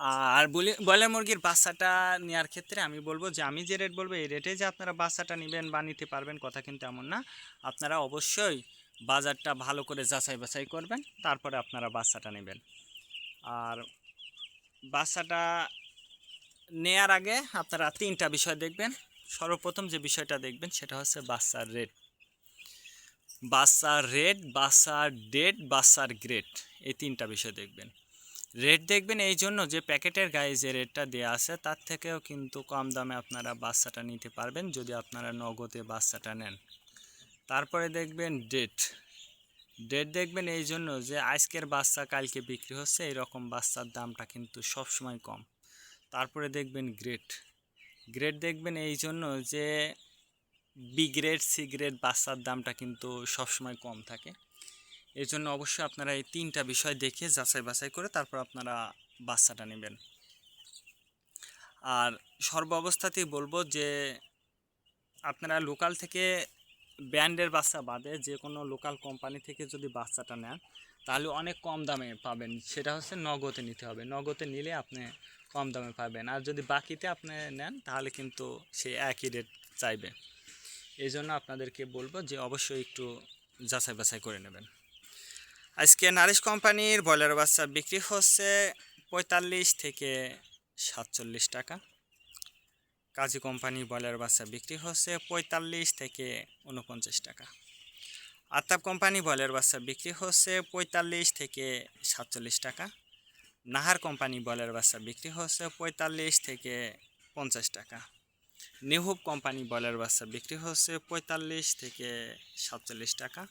আর বলি মুরগির বাচ্চাটা নেওয়ার ক্ষেত্রে আমি বলব যে, আমি যে রেট বলব, এই রেটে যে আপনারা বাচ্চাটা নেবেন বা নিতে পারবেন কথা কিন্তু এমন না। আপনারা অবশ্যই বাজারটা ভালো করে যাচাই বাছাই করবেন, তারপরে আপনারা বাচ্চাটা নেবেন। আর বাচ্চাটা নেয়ার আগে আপনারা তিনটা বিষয় দেখবেন। সর্বপ্রথম যে বিষয়টা দেখবেন, সেটা হচ্ছে বাচ্চার রেট বাচ্চার রেট বাচ্চার ডেট বাচ্চার গ্রেড এই তিনটা বিষয় দেখবেন। রেট দেখবেন এই জন্য যে প্যাকেটের গায়ে যে রেটটা দেওয়া আছে, তার থেকেও কিন্তু কম দামে আপনারা বাচ্চাটা নিতে পারবেন যদি আপনারা নগদে বাচ্চাটা নেন। তারপরে দেখবেন ডেট ডেট দেখবেন এই জন্য যে আজকের বাচ্চা কালকে বিক্রি হচ্ছে এই রকম বাচ্চার দামটা কিন্তু সবসময় কম। তারপরে দেখবেন গ্রেড গ্রেড দেখবেন এই জন্য যে বি গ্রেড সি গ্রেড বাচ্চার দামটা কিন্তু সবসময় কম থাকে। এই জন্য অবশ্যই আপনারা এই তিনটা বিষয় দেখে যাচাই বাছাই করে তারপর আপনারা বাচ্চাটা নেবেন। আর সর্ব অবস্থাতেই বলব যে, আপনারা লোকাল থেকে ব্র্যান্ডের বাচ্চা বাদে যে কোনো লোকাল কোম্পানি থেকে যদি বাচ্চাটা নেন, তাহলে অনেক কম দামে পাবেন। সেটা হচ্ছে নগদে নিতে হবে। নগদে নিলে আপনি কম দামে পাবেন। আর যদি বাকিতে আপনি নেন, তাহলে কিন্তু সে একই রেট চাইবে। এই জন্য আপনাদেরকে বলব যে, অবশ্যই একটু যাচাই বাছাই করে নেবেন। আজকে নারিশ কোম্পানির ব্রয়লার বাচ্চা বিক্রি হচ্ছে পঁয়তাল্লিশ থেকে সাতচল্লিশ টাকা। কাজী কোম্পানির ব্রয়লার বাচ্চা বিক্রি হচ্ছে পঁয়তাল্লিশ থেকে উনপঞ্চাশ টাকা। আতাব কোম্পানি ব্রয়লার বাচ্চা বিক্রি হচ্ছে পঁয়তাল্লিশ থেকে সাতচল্লিশ টাকা। নাহার কোম্পানি ব্রয়লার বাচ্চা বিক্রি হচ্ছে পঁয়তাল্লিশ থেকে পঞ্চাশ টাকা। নিহুব কোম্পানি ব্রয়লার বাচ্চা বিক্রি হচ্ছে পঁয়তাল্লিশ থেকে সাতচল্লিশ টাকা।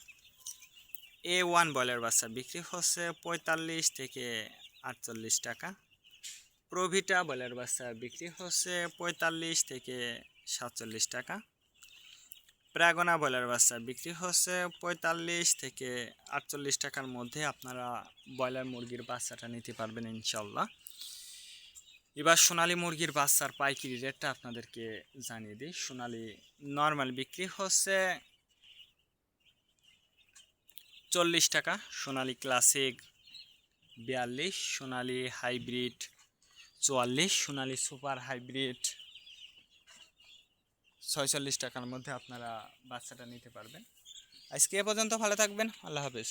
এ ওয়ান ব্রয়লার বাচ্চা। বিক্রি হচ্ছে পঁয়তাল্লিশ থেকে আটচল্লিশ টাকা। প্রভিটা ব্রয়লার বাচ্চা বিক্রি হচ্ছে পঁয়তাল্লিশ থেকে সাতচল্লিশ টাকা। প্রাগনা ব্রয়লার বাচ্চা বিক্রি হচ্ছে পঁয়তাল্লিশ থেকে আটচল্লিশ টাকার মধ্যে আপনারা ব্রয়লার মুরগির বাচ্চাটা নিতে পারবেন ইনশাল্লাহ। এবার সোনালী মুরগির বাচ্চার পাইকারি রেটটা আপনাদেরকে জানিয়ে দিই। সোনালী নর্মাল বিক্রি হচ্ছে চল্লিশ টাকা, সোনালী ক্লাসিক বিয়াল্লিশ, সোনালী হাইব্রিড চুয়াল্লিশ, সোনালী সুপার হাইব্রিড। ছয়চল্লিশ টাকার মধ্যে আপনারা বাচ্চাটা নিতে পারবেন। আজকে এ পর্যন্ত ভালো থাকবেন, আল্লাহ হাফেজ।